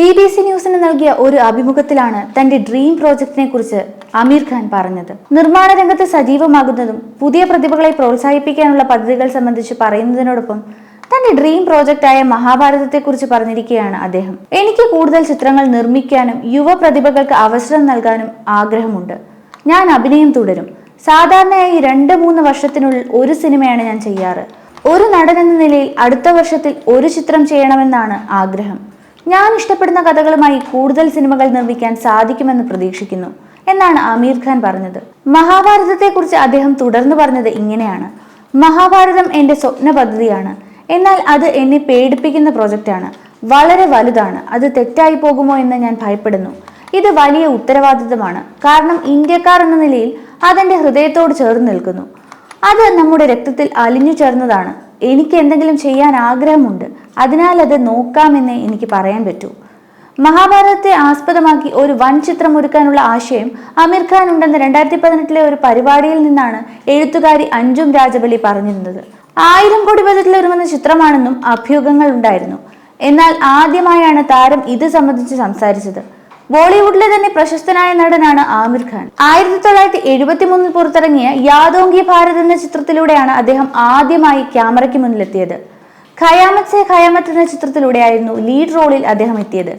B B C ന്യൂസിന് നൽകിയ ഒരു അഭിമുഖത്തിലാണ് തന്റെ ഡ്രീം പ്രോജക്റ്റിനെ കുറിച്ച് അമീർ ഖാൻ പറഞ്ഞത്. നിർമ്മാണ രംഗത്ത് സജീവമാകുന്നതും പുതിയ പ്രതിഭകളെ പ്രോത്സാഹിപ്പിക്കാനുള്ള പദ്ധതികൾ സംബന്ധിച്ച് പറയുന്നതിനോടൊപ്പം തന്റെ ഡ്രീം പ്രോജക്റ്റായ മഹാഭാരതത്തെക്കുറിച്ച് പറഞ്ഞിരിക്കുകയാണ് അദ്ദേഹം. എനിക്ക് കൂടുതൽ ചിത്രങ്ങൾ നിർമ്മിക്കാനും യുവ പ്രതിഭകൾക്ക് അവസരം നൽകാനും ആഗ്രഹമുണ്ട്. ഞാൻ അഭിനയം തുടരും. സാധാരണയായി രണ്ട് മൂന്ന് വർഷത്തിനുള്ളിൽ ഒരു സിനിമയാണ് ഞാൻ ചെയ്യാറ്. ഒരു നടൻ എന്ന നിലയിൽ അടുത്ത വർഷത്തിൽ ഒരു ചിത്രം ചെയ്യണമെന്നാണ് ആഗ്രഹം. ഞാൻ ഇഷ്ടപ്പെടുന്ന കഥകളുമായി കൂടുതൽ സിനിമകൾ നിർമ്മിക്കാൻ സാധിക്കുമെന്ന് പ്രതീക്ഷിക്കുന്നു എന്നാണ് ആമീർ ഖാൻ പറഞ്ഞത്. മഹാഭാരതത്തെക്കുറിച്ച് അദ്ദേഹം തുടർന്ന് പറഞ്ഞത് ഇങ്ങനെയാണ്. മഹാഭാരതം എന്റെ സ്വപ്ന പദ്ധതിയാണ് എന്നാൽ അത് എന്നെ പേടിപ്പിക്കുന്ന പ്രോജക്റ്റാണ്. വളരെ വലുതാണ്. അത് തെറ്റായി പോകുമോ എന്ന് ഞാൻ ഭയപ്പെടുന്നു. ഇത് വലിയ ഉത്തരവാദിത്തമാണ്. കാരണം ഇന്ത്യക്കാർ എന്ന നിലയിൽ അതെന്റെ ഹൃദയത്തോട് ചേർന്ന് നിൽക്കുന്നു. അത് നമ്മുടെ രക്തത്തിൽ അലിഞ്ഞു ചേർന്നതാണ്. എനിക്ക് എന്തെങ്കിലും ചെയ്യാൻ ആഗ്രഹമുണ്ട്. അതിനാൽ അത് നോക്കാമെന്ന് എനിക്ക് പറയാൻ പറ്റൂ. മഹാഭാരതത്തെ ആസ്പദമാക്കി ഒരു വൻ ചിത്രം ഒരുക്കാനുള്ള ആശയം അമീർ ഖാൻ ഉണ്ടെന്ന രണ്ടായിരത്തി പതിനെട്ടിലെ ഒരു പരിപാടിയിൽ നിന്നാണ് എഴുത്തുകാരി അഞ്ജും രാജബലി പറഞ്ഞിരുന്നത്. ആയിരം കോടി ബജറ്റിൽ ഒരുങ്ങുന്ന ചിത്രമാണെന്നും അഭ്യൂഹങ്ങൾ ഉണ്ടായിരുന്നു. എന്നാൽ ആദ്യമായാണ് താരം ഇത് സംബന്ധിച്ച് സംസാരിച്ചത്. ബോളിവുഡിലെ തന്നെ പ്രശസ്തനായ നടനാണ് ആമിർ ഖാൻ. ആയിരത്തി തൊള്ളായിരത്തി എഴുപത്തി മൂന്നിൽ പുറത്തിറങ്ങിയ യാദോങ്കി ഭാരത് എന്ന ചിത്രത്തിലൂടെയാണ് അദ്ദേഹം ആദ്യമായി ക്യാമറയ്ക്ക് മുന്നിലെത്തിയത്. ഖയാമത്ത് സെ ഖയാമത്ത് എന്ന ചിത്രത്തിലൂടെയായിരുന്നു ലീഡ് റോളിൽ അദ്ദേഹം എത്തിയത്.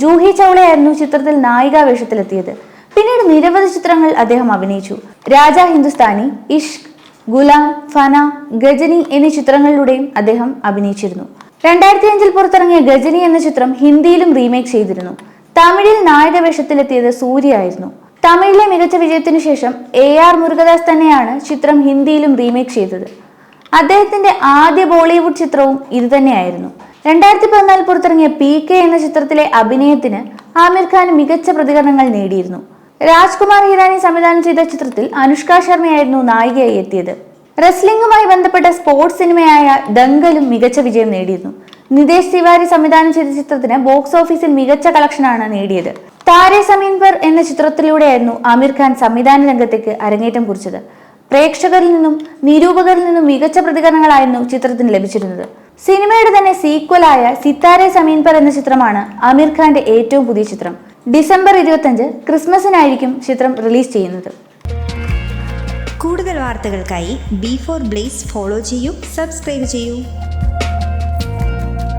ജൂഹി ചൗളയായിരുന്നു ചിത്രത്തിൽ നായികാ വേഷത്തിലെത്തിയത്. പിന്നീട് നിരവധി ചിത്രങ്ങൾ അദ്ദേഹം അഭിനയിച്ചു. രാജ ഹിന്ദുസ്ഥാനി ഇഷ്ക് ഗുലാം ഫന ഗജനി എന്നീ ചിത്രങ്ങളിലൂടെയും അദ്ദേഹം അഭിനയിച്ചിരുന്നു. രണ്ടായിരത്തി അഞ്ചിൽ പുറത്തിറങ്ങിയ ഗജനി എന്ന ചിത്രം ഹിന്ദിയിലും റീമേക്ക് ചെയ്തിരുന്നു. തമിഴിൽ നായക വേഷത്തിലെത്തിയത് സൂര്യ ആയിരുന്നു തമിഴിലെ മികച്ച വിജയത്തിനു ശേഷം എ ആർ മുരുകദാസ് തന്നെയാണ് ചിത്രം ഹിന്ദിയിലും റീമേക്ക് ചെയ്തത്. അദ്ദേഹത്തിന്റെ ആദ്യ ബോളിവുഡ് ചിത്രവും ഇതുതന്നെയായിരുന്നു. രണ്ടായിരത്തി പതിനാലിൽ പുറത്തിറങ്ങിയ പി കെ എന്ന ചിത്രത്തിലെ അഭിനയത്തിന് ആമിർ ഖാൻ മികച്ച പ്രതികരണങ്ങൾ നേടിയിരുന്നു. രാജ്കുമാർ ഹിരാനി സംവിധാനം ചെയ്ത ചിത്രത്തിൽ അനുഷ്ക ശർമ്മയായിരുന്നു നായികയായി എത്തിയത്. റെസ്ലിംഗുമായി ബന്ധപ്പെട്ട സ്പോർട്സ് സിനിമയായ ദംഗലും മികച്ച വിജയം നേടിയിരുന്നു. നിതേഷ് തിവാരി സംവിധാനം ചെയ്ത ചിത്രത്തിന് ബോക്സ് ഓഫീസിൽ മികച്ച കളക്ഷനാണ് നേടിയത്. താരെ സമീൻ പർ എന്ന ചിത്രത്തിലൂടെയായിരുന്നു ആമിർ ഖാൻ സംവിധാന രംഗത്തേക്ക് അരങ്ങേറ്റം കുറിച്ചത്. പ്രേക്ഷകരിൽ നിന്നും നിരൂപകരിൽ നിന്നും മികച്ച പ്രതികരണങ്ങളായിരുന്നു ചിത്രത്തിന് ലഭിച്ചിരുന്നത്. സിനിമയുടെ തന്നെ സീക്വലായ സിത്താരെ സമീൻ പർ എന്ന ചിത്രമാണ് അമീർ ഖാന്റെ ഏറ്റവും പുതിയ ചിത്രം. ഡിസംബർ ഇരുപത്തഞ്ച് ക്രിസ്മസിനായിരിക്കും ചിത്രം റിലീസ് ചെയ്യുന്നത്. കൂടുതൽ വാർത്തകൾക്കായി ബി ഫോർ ബ്ലേസ് ഫോളോ ചെയ്യൂ സബ്സ്ക്രൈബ് ചെയ്യൂ.